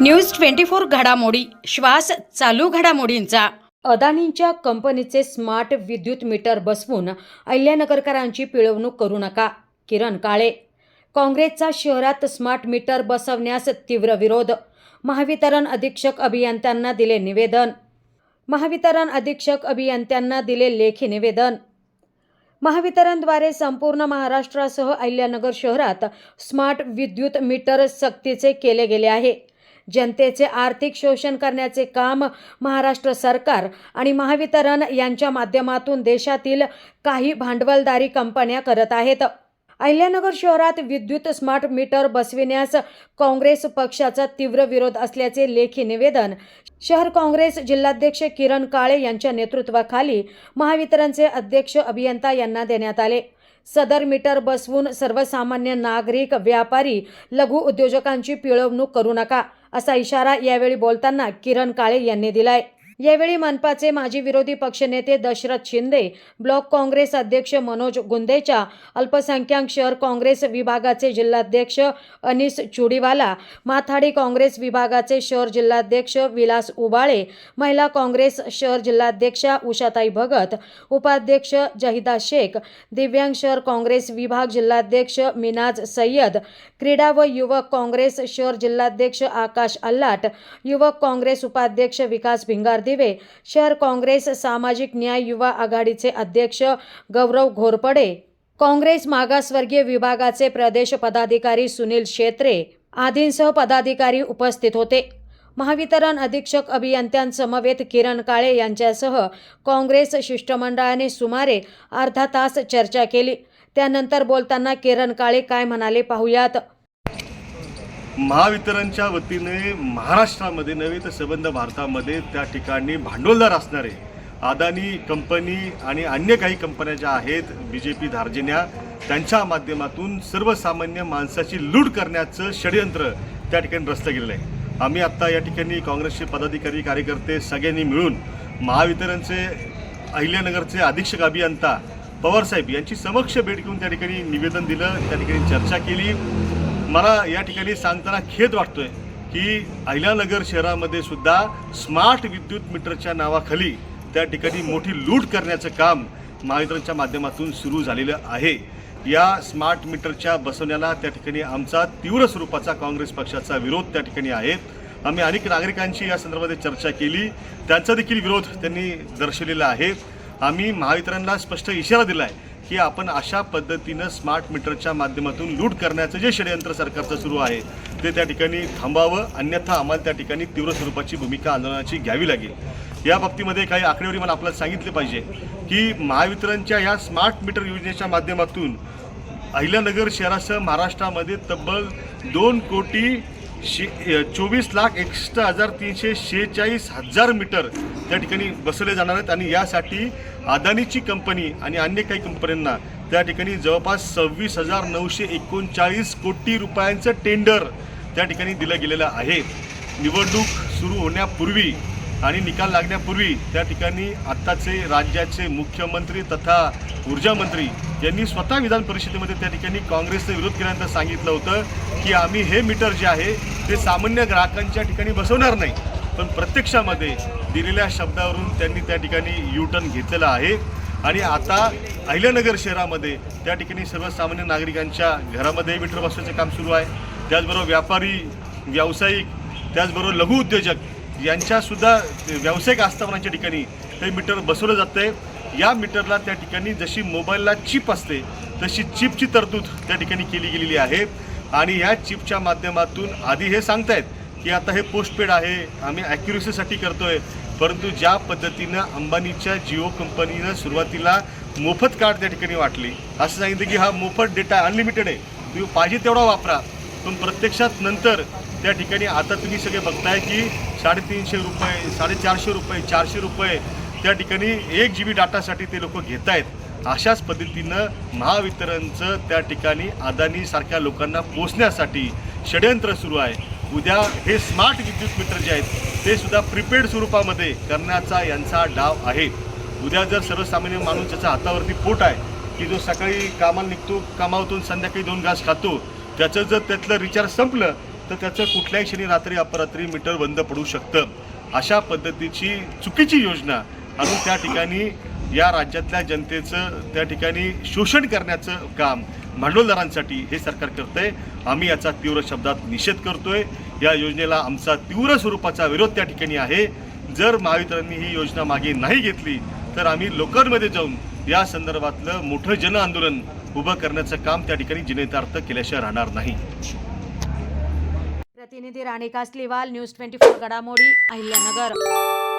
News twenty four घडामोडी श्वास चालू घडामोडींचा. अदानींच्या कंपनीचे स्मार्ट विद्युत मीटर बसवून अहिल्यानगरकरांची पिळवणूक करू नका किरण काळे. काँग्रेसचा शहरात स्मार्ट मीटर बसवण्यास तीव्र विरोध. महावितरण अधीक्षक अभियंत्यांना दिले निवेदन. महावितरण अधीक्षक अभियंत्यांना दिले लेखी निवेदन. महावितरणद्वारे संपूर्ण महाराष्ट्रासह अहिल्यानगर शहरात स्मार्ट विद्युत मीटर सक्तीचे केले गेले आहे. जनतेचे आर्थिक शोषण करण्याचे काम महाराष्ट्र सरकार आणि महावितरण यांच्या माध्यमातून देशातील काही भांडवलदारी कंपन्या करत आहेत. अहिल्यानगर शहरात विद्युत स्मार्ट मीटर बसविण्यास काँग्रेस पक्षाचा तीव्र विरोध असल्याचे लेखी निवेदन शहर काँग्रेस जिल्हाध्यक्ष किरण काळे यांच्या नेतृत्वाखाली महावितरणचे अध्यक्ष अभियंता यांना देण्यात आले. सदर मीटर बसवून सर्वसामान्य नागरिक व्यापारी लघु उद्योजकांची पिळवणूक करू नका असा इशारा यावेळी बोलताना किरण काळे यांनी दिलाय. यावेळी मनपाचे माजी विरोधी पक्षनेते दशरथ शिंदे ब्लॉक काँग्रेस अध्यक्ष मनोज गुंदेचा अल्पसंख्याक शहर काँग्रेस विभागाचे जिल्हाध्यक्ष अनिस चुडीवाला माथाडी काँग्रेस विभागाचे शहर जिल्हाध्यक्ष विलास उबाळे महिला काँग्रेस शहर जिल्हाध्यक्षा उषाताई भगत उपाध्यक्ष जहिदा शेख दिव्यांग शहर काँग्रेस विभाग जिल्हाध्यक्ष मिनाज सय्यद क्रीडा व युवक काँग्रेस शहर जिल्हाध्यक्ष आकाश अल्लाट युवक काँग्रेस उपाध्यक्ष विकास भिंगार दिवे. शहर काँग्रेस सामाजिक न्याय युवा आघाडीचे अध्यक्ष गौरव घोरपडे. काँग्रेस मागासवर्गीय विभागाचे प्रदेश पदाधिकारी सुनील शेत्रे. आदींसह पदाधिकारी उपस्थित होते. महावितरण अधीक्षक अभियंत्यांसमवेत किरण काळे यांच्यासह काँग्रेस शिष्टमंडळाने सुमारे अर्धा तास चर्चा केली. त्यानंतर बोलताना किरण काळे काय म्हणाले पाहुयात. महावितरणच्या वतीने महाराष्ट्रामध्ये नव्हे तर संबंध भारतामध्ये त्या ठिकाणी भांडवलदार असणारे अदानी कंपनी आणि अन्य काही कंपन्या ज्या आहेत बी जे पी धार्जिन्या त्यांच्या माध्यमातून सर्वसामान्य माणसाची लूट करण्याचं षडयंत्र त्या ठिकाणी रचलं गेलेलं आहे. आम्ही आत्ता या ठिकाणी काँग्रेसचे पदाधिकारी कार्यकर्ते सगळ्यांनी मिळून महावितरणचे अहिल्यानगरचे अधीक्षक अभियंता पवारसाहेब यांची समक्ष भेट घेऊन त्या ठिकाणी निवेदन दिलं त्या ठिकाणी चर्चा केली. मला या ठिकाणी सांगताना खेद वाटतोय की अहिल्यानगर शहरामध्ये सुद्धा स्मार्ट विद्युत मीटरच्या नावाखाली त्या ठिकाणी मोठी लूट करण्याचं काम महावितरणच्या माध्यमातून सुरू झालेलं आहे. या स्मार्ट मीटरच्या बसवण्याला त्या ठिकाणी आमचा तीव्र स्वरूपाचा काँग्रेस पक्षाचा विरोध त्या ठिकाणी आहे. आम्ही अनेक नागरिकांशी या संदर्भात चर्चा केली. त्यांचा देखील विरोध त्यांनी दर्शवलेला आहे. आम्ही महावितरणला स्पष्ट इशारा दिला आहे की आपण अशा पद्धतीनं स्मार्ट मीटरच्या माध्यमातून लूट करण्याचं जे षडयंत्र सरकारचं सुरू आहे ते त्या ठिकाणी थांबावं अन्यथा आम्हाला त्या ठिकाणी तीव्र स्वरूपाची भूमिका आंदोलनाची घ्यावी लागेल. या बाबतीमध्ये काही आकडेवारी मला आपल्याला सांगितले पाहिजे की महावितरणच्या या स्मार्ट मीटर योजनेच्या माध्यमातून अहिल्यानगर शहरासह महाराष्ट्रामध्ये तब्बल दोन कोटी शे चोवीस लाख एकसष्ट हजार तीनशे शेहेचाळीस हजार मीटर त्या ठिकाणी बसवले जाणार आहेत आणि यासाठी अदानीची कंपनी आणि अन्य काही कंपन्यांना त्या ठिकाणी जवळपास सव्वीस हजार नऊशे एकोणचाळीस कोटी रुपयांचं टेंडर त्या ठिकाणी दिलं गेलेलं आहे. निवडणूक सुरू होण्यापूर्वी आणि निकाल लागण्यापूर्वी त्या ठिकाणी आत्ताचे राज्याचे मुख्यमंत्री तथा ऊर्जामंत्री यांनी स्वतः विधान परिषदेमध्ये त्या ठिकाणी काँग्रेसचा विरोध केल्यानंतर सांगितलं होतं की आम्ही हे मीटर जे आहे ते सामान्य ग्राहकांच्या ठिकाणी बसवणार नाही. पण प्रत्यक्षामध्ये दिलेल्या शब्दावरून त्यांनी त्या ठिकाणी यू टर्न घेतलेला आहे. आणि आता अहिल्यानगर शहरामध्ये त्या ठिकाणी सर्वसामान्य नागरिकांच्या घरामध्ये मीटर बसवायचं काम सुरू आहे. त्याचबरोबर व्यापारी व्यावसायिक त्याचबरोबर लघु उद्योजक यांच्यासुद्धा व्यावसायिक आस्थापनांच्या ठिकाणी हे मीटर बसवलं जातं आहे या मीटरला त्या ठिकाणी जशी मोबाईलला चिप असते तशी चिपची तरतूद त्या ठिकाणी केली गेलेली आहे. आणि या चिपच्या माध्यमातून आधी हे सांगतायत की आता हे पोस्टपेड आहे आम्ही ॲक्युरेसीसाठी करतोय. परंतु ज्या पद्धतीनं अंबानीच्या जिओ कंपनीनं सुरुवातीला मोफत कार्ड त्या ठिकाणी वाटली असं सांगितलं की हा मोफत डेटा अनलिमिटेड आहे. तुम्ही पाहिजे तेवढा वापरा. पण प्रत्यक्षात नंतर त्या ठिकाणी आता तुम्ही सगळे बघताय की साडेतीनशे रुपये साडेचारशे रुपये चारशे रुपये त्या ठिकाणी एक जी बी डाटासाठी ते लोक घेत आहेत अशाच पद्धतीनं महावितरणचं त्या ठिकाणी अदानीसारख्या लोकांना पोचण्यासाठी षडयंत्र सुरू आहे. उद्या हे स्मार्ट विद्युत मीटर जे आहेत ते सुद्धा प्रिपेड स्वरूपामध्ये करण्याचा यांचा डाव आहे. उद्या जर सर्वसामान्य माणूस ज्याच्या हातावरती पोट आहे की जो सकाळी कामाला निघतो कामावतून संध्याकाळी दोन घास खातो त्याचं जर त्यातलं रिचार्ज संपलं तर त्याचं कुठल्याही क्षणी रात्री अपरात्री मीटर बंद पडू शकतं. अशा पद्धतीची चुकीची योजना आणून त्या ठिकाणी या राज्यातल्या जनतेचं त्या ठिकाणी शोषण करण्याचं काम भांडवलदारांसाठी हे सरकार करतंय. आम्ही याचा तीव्र शब्दात निषेध करतोय. या योजनेला आमचा तीव्र स्वरूपाचा विरोध त्या ठिकाणी आहे. जर महावितरणनी ही योजना मागे नाही घेतली तर आम्ही लोकांमध्ये जाऊन या संदर्भातलं मोठं जन आंदोलन उभं करण्याचं काम त्या ठिकाणी जिनेतार्थ केल्याशिवाय राहणार नाही. प्रतिनिधी Rani Kasliwal news twenty four घडामोडी अहिल्यानगर.